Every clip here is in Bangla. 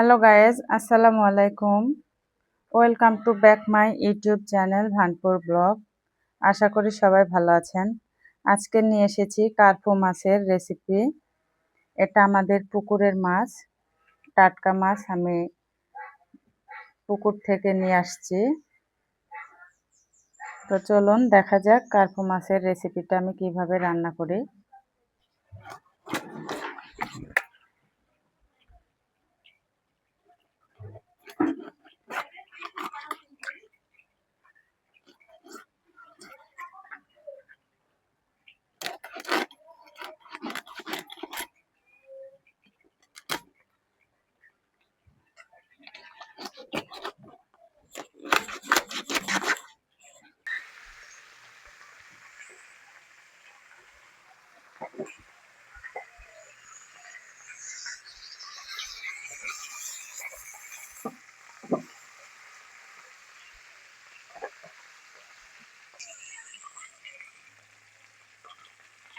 হ্যালো গায়েজ আসসালামু আলাইকুম welcome to back my YouTube channel Bhanpur blog আশা করি সবাই ভালো আছেন। আজকে নিয়ে এসেছি কার্পো মাছের রেসিপি এটা আমাদের পুকুরের মাছ, টাটকা মাছ আমি পুকুর থেকে নিয়ে আসছি। তো চলুন দেখা যাক কার্পো মাছের রেসিপিটা আমি কীভাবে রান্না করি।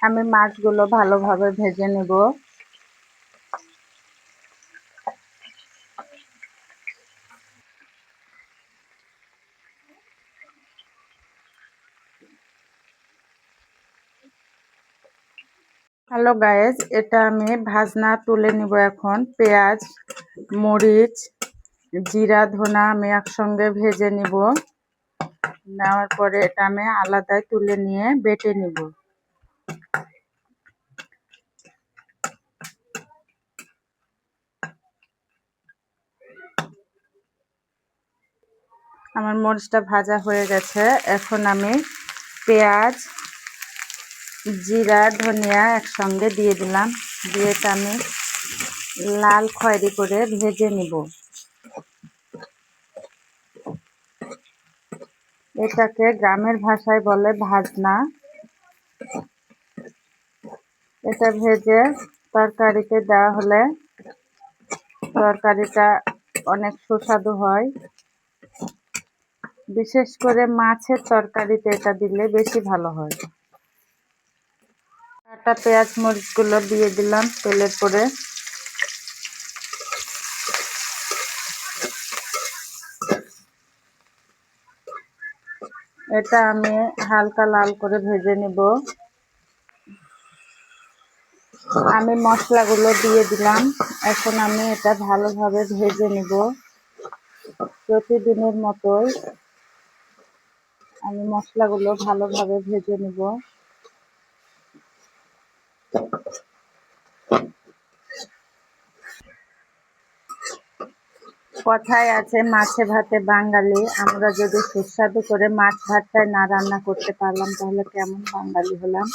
আমি মাছগুলো ভালোভাবে ভেজে নেব। হ্যালো গায়েজ এটা আমি ভাজনা তুলে নিব এখন। পেঁয়াজ, মরিচ, জিরা, ধনা আমি একসঙ্গে ভেজে নিব। নেওয়ার পরে এটা আমি আলাদায় তুলে নিয়ে বেটে নিব। আমার মরিচটা ভাজা হয়ে গেছে। এখন আমি পেঁয়াজ, জিরা, ধনিয়া একসঙ্গে দিয়ে দিলাম। দিয়ে এটা আমি লাল খয়েরি করে ভেজে নিব। এটাকে গ্রামের ভাষায় বলে ভাজনা। এটা ভেজে তরকারিতে দেওয়া হলে তরকারিটা অনেক সুস্বাদু হয়। বিশেষ করে মাছের তরকারিতে এটা দিলে বেশি ভালো হয়। কাটা পেঁয়াজ, মরিচগুলো দিয়ে দিলাম তেলের পরে। এটা আমি হালকা লাল করে ভেজে নিব। আমি মশলাগুলো দিয়ে দিলাম। এখন আমি এটা ভালোভাবে ভেজে নিব। প্রতিদিনের মতোই আমি মশলাগুলো ভালোভাবে ভেজে নিব। কথায় আছে, মাছে ভাতে বাঙালি। আমরা যদি সুস্বাদু করে মাছ ভাতটায় না রান্না করতে পারলাম, তাহলে কেমন বাঙালি হলাম?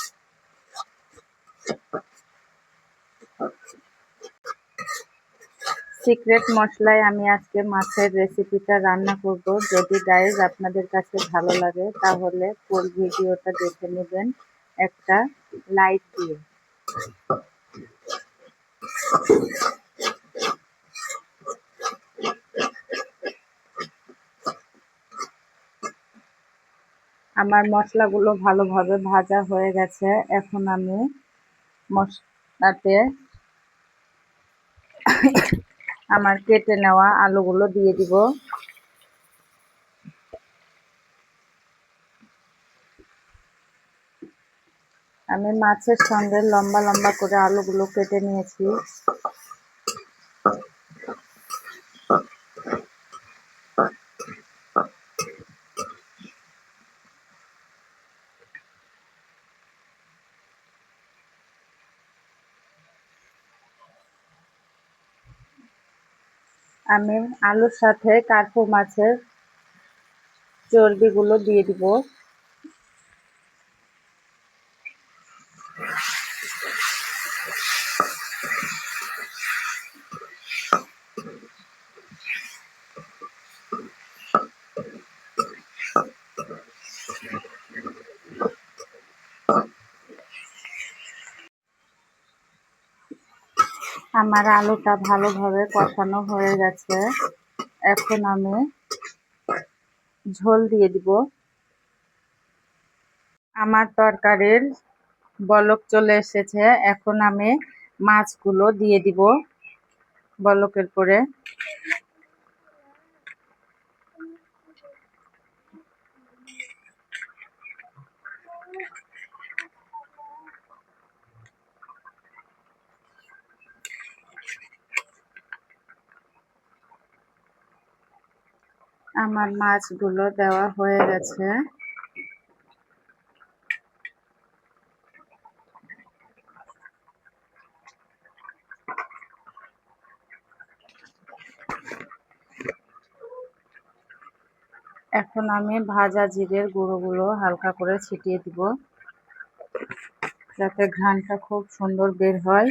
সিক্রেট মশলায় আমি আজকে মাছের রেসিপিটা রান্না করব। যদি গাইজ আপনাদের কাছে ভালো লাগে, তাহলে ফুল ভিডিওটা দেখে নেবেন একটা লাইক দিয়ে। আমার মশলাগুলো ভালোভাবে ভাজা হয়ে গেছে। এখন আমি মশলাতে আমার কেটে নেওয়া আলুগুলো দিয়ে দিব। আমি মাছের সঙ্গে লম্বা লম্বা করে আলুগুলো কেটে নিয়েছি। আমি আলুর সাথে কার্পু মাছের চর্বিগুলো দিয়ে দিব। আমার আলুটা ভালোভাবে কষানো হয়ে গেছে। এখন আমি ঝোল দিয়ে দিব। আমার তরকারির বলক চলে এসেছে। এখন আমি মাছগুলো দিয়ে দিব বলকের পরে আমার মাছগুলো দেওয়া হয়ে গেছে। এখন আমি ভাজা জিরের গুঁড়োগুলো হালকা করে ছিটিয়ে দিব, যাতে ঘ্রাণটা খুব সুন্দর বের হয়।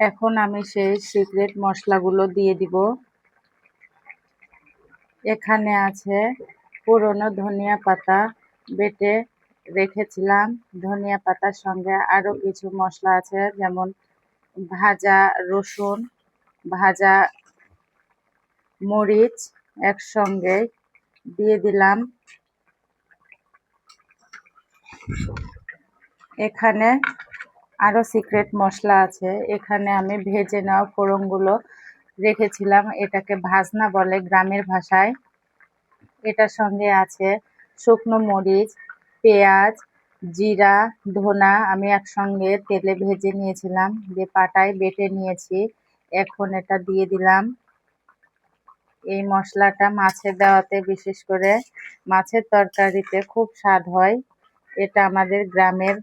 এখন আমি সেই সিক্রেট মশলাগুলো দিয়ে দিব। এখানে আছে পুরনো ধনিয়া পাতা বেটে রেখেছিলাম। ধনিয়া পাতার সঙ্গে আরও কিছু মশলা আছে, যেমন ভাজা রসুন, ভাজা মরিচ একসঙ্গে দিয়ে দিলাম। এখানে আরও সিক্রেট মশলা আছে। এখানে আমি ভেজে নেওয়া ফোড়নগুলো রেখেছিলাম। এটাকে ভাজনা বলে গ্রামের ভাষায়। এটার সঙ্গে আছে শুকনো মরিচ, পেঁয়াজ, জিরা, ধনা আমি একসঙ্গে তেলে ভেজে নিয়েছিলাম। দিয়ে পাটায় বেটে নিয়েছি। এখন এটা দিয়ে দিলাম। এই মশলাটা মাছের দেওয়াতে বিশেষ করে মাছের তরকারিতে খুব স্বাদ হয়। এটা আমাদের গ্রামের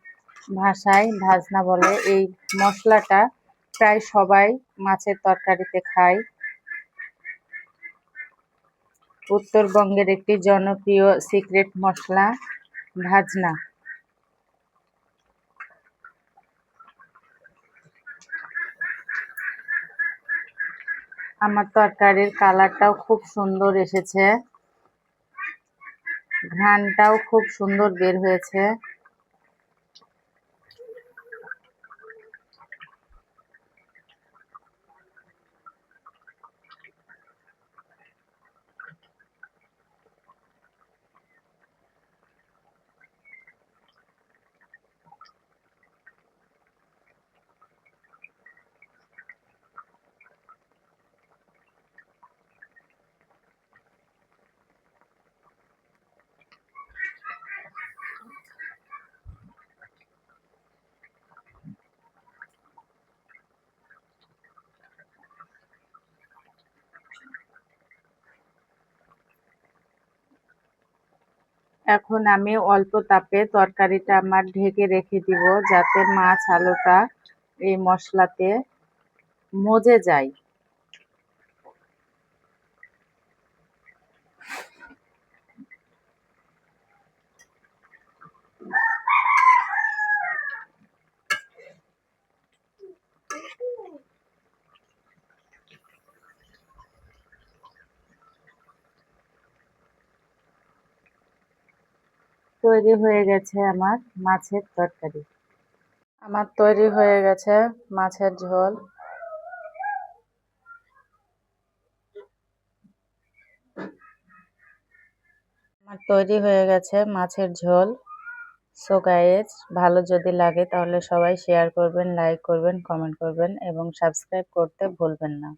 ভাষায় ভাজনা বলে, এই মশলাটা প্রায় সবাই মাছের তরকারিতে খায়। উত্তরবঙ্গের একটি জনপ্রিয় সিক্রেট মশলা ভাজনা। আমার তরকারির কালারটাও খুব সুন্দর এসেছে। ঘ্রাণটাও খুব সুন্দর বের হয়েছে। এখন আমি অল্প তাপে তরকারিটা আমার ঢেকে রেখে দিব যাতে মাছ আলুটা এই মশলাতে মজে যায়। তৈরি হয়ে গেছে আমার মাছের তরকারি। আমার তৈরি হয়ে গেছে মাছের ঝোল। আমার তৈরি হয়ে গেছে মাছের ঝোল। সো গাইজ ভালো যদি লাগে তাহলে সবাই শেয়ার করবেন লাইক করবেন কমেন্ট করবেন এবং সাবস্ক্রাইব করতে ভুলবেন না।